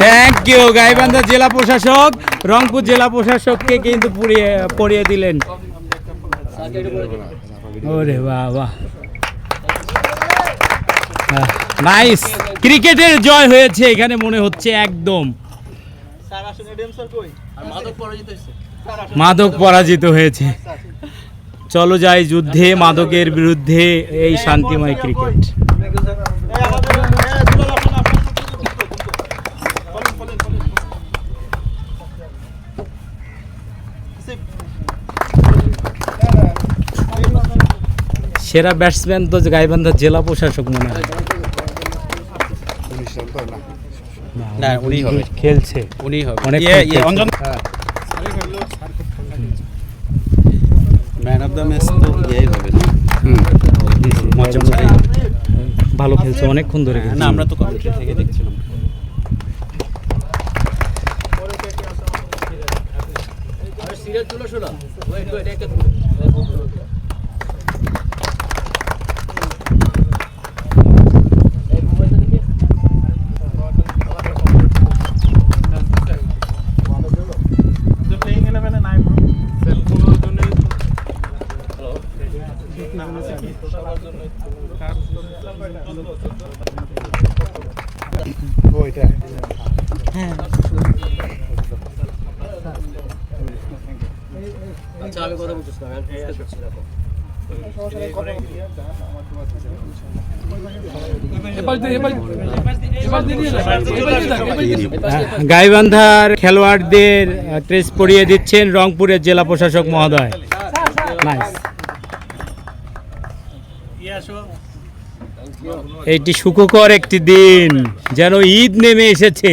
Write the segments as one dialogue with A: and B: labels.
A: Thank you Gaibandha জেলা প্রশাসক। রংপুর জেলা প্রশাসককে কিন্তু পুড়িয়ে, পড়িয়ে দিলেন। ওরে বাহ বাহ নাইস ক্রিকেটের জয় হয়েছে এখানে মনে হচ্ছে একদম। মাদক পরাজিত হয়েছে। চলো যাই যুদ্ধে, মাদকের বিরুদ্ধে এই শান্তিময় ক্রিকেট। সেরা ব্যাটসম্যান তো গাইবান্ধার জেলা প্রশাসক মনে হয়।
B: না, উনিই হবে।
A: খেলছে।
B: উনি হবে।
A: অনেক খেলছে।
B: Anjan man of the match তো ইয়েই হবে। না
A: ভালো খেলছে অনেকক্ষণ ধরে খেলছে
B: না আমরা তো কমেন্ট্রি থেকে দেখছিলাম।
A: গাইবান্ধার খেলোয়াড়দের ট্রেস পরিয়ে দিচ্ছেন রংপুরের জেলা প্রশাসক মহোদয়। নাইস এইটি সুখকর একটি দিন যেন ঈদ নেমে এসেছে।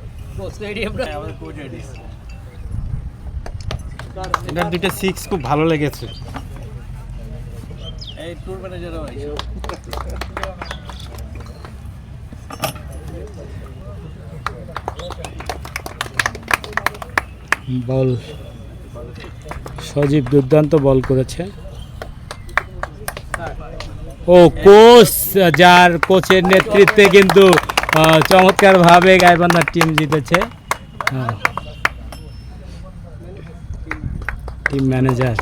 B: এটার দুইটা সিক্স খুব ভালো লেগেছে।
A: বল। সজীব দুর্দান্ত বল করেছে। ও কোচ যার কোচের নেতৃত্বে কিন্তু চমৎকারভাবে গাইবান্ধার টিম জিতেছে। টিম ম্যানেজার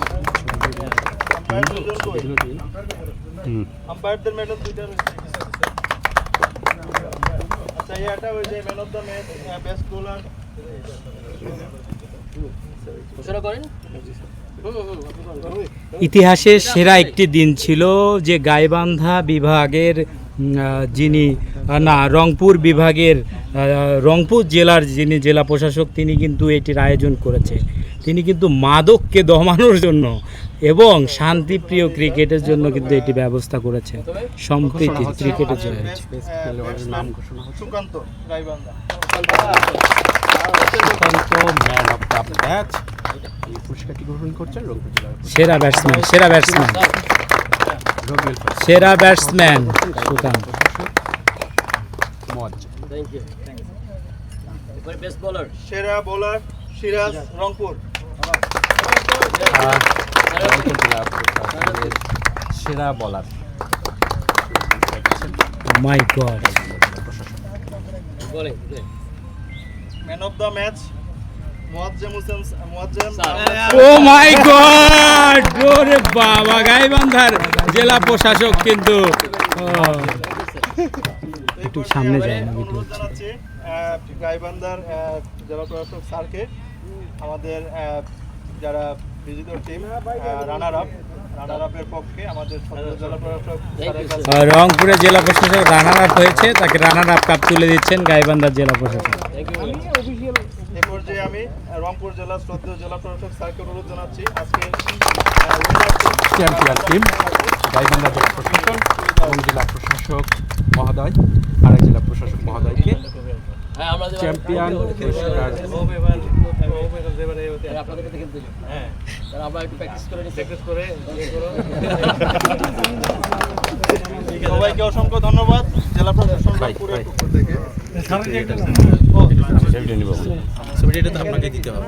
C: আচ্ছা
A: ইতিহাসের সেরা একটি দিন ছিল যে গাইবান্ধা বিভাগের যিনি না রংপুর বিভাগের রংপুর জেলার যিনি জেলা প্রশাসক তিনি কিন্তু এটির আয়োজন করেছে তিনি কিন্তু মাদককে দমানোর জন্য এবং শান্তিপ্রিয় ক্রিকেটের জন্য কিন্তু এটি ব্যবস্থা করেছে সম্প্রীতি ক্রিকেটের জন্য সেরা ব্যাটসম্যান সেরা ব্যাটসম্যান সেরা ব্যাটসম্যান সুকান্ত
B: মজ
C: সেরা বোলার সিরাজ রংপুর।
B: সেরা বলার
A: my god
C: man of the match
A: O my god ওরে বাবা গাইবান্ধার জেলা প্রশাসক কিন্তু। একটু সামনে যাই না ভিডিও
C: অনুরোধ জানাচ্ছি গাইবান্ধার জেলা প্রশাসক স্যারকে আমাদের যারা বিজিত টিম রানার আপ পক্ষে আমাদের সদর জেলা প্রশাসক স্যারের
A: রংপুরের জেলা প্রশাসক রানার আপ হয়েছে তাকে রানার আপ কাপ তুলে দিচ্ছেন গাইবান্ধার জেলা প্রশাসক।
C: এ পর্যায়ে আমি রংপুর জেলা শ্রদ্ধেয় জেলা প্রশাসক স্যারকে অনুরোধ জানাচ্ছি আজকে
B: চ্যাম্পিয়ন টিম গাইবান্ধা জেলা প্রশাসন এবং জেলা প্রশাসক মহোদয় আরেক জেলা প্রশাসক মহোদয়কে চ্যাম্পিয়ন পুরস্কার
C: সবাইকে অসংখ্য ধন্যবাদ। জেলা প্রশাসন থেকে
B: ছবিটা
D: তো আপনাকে দিতে হবে।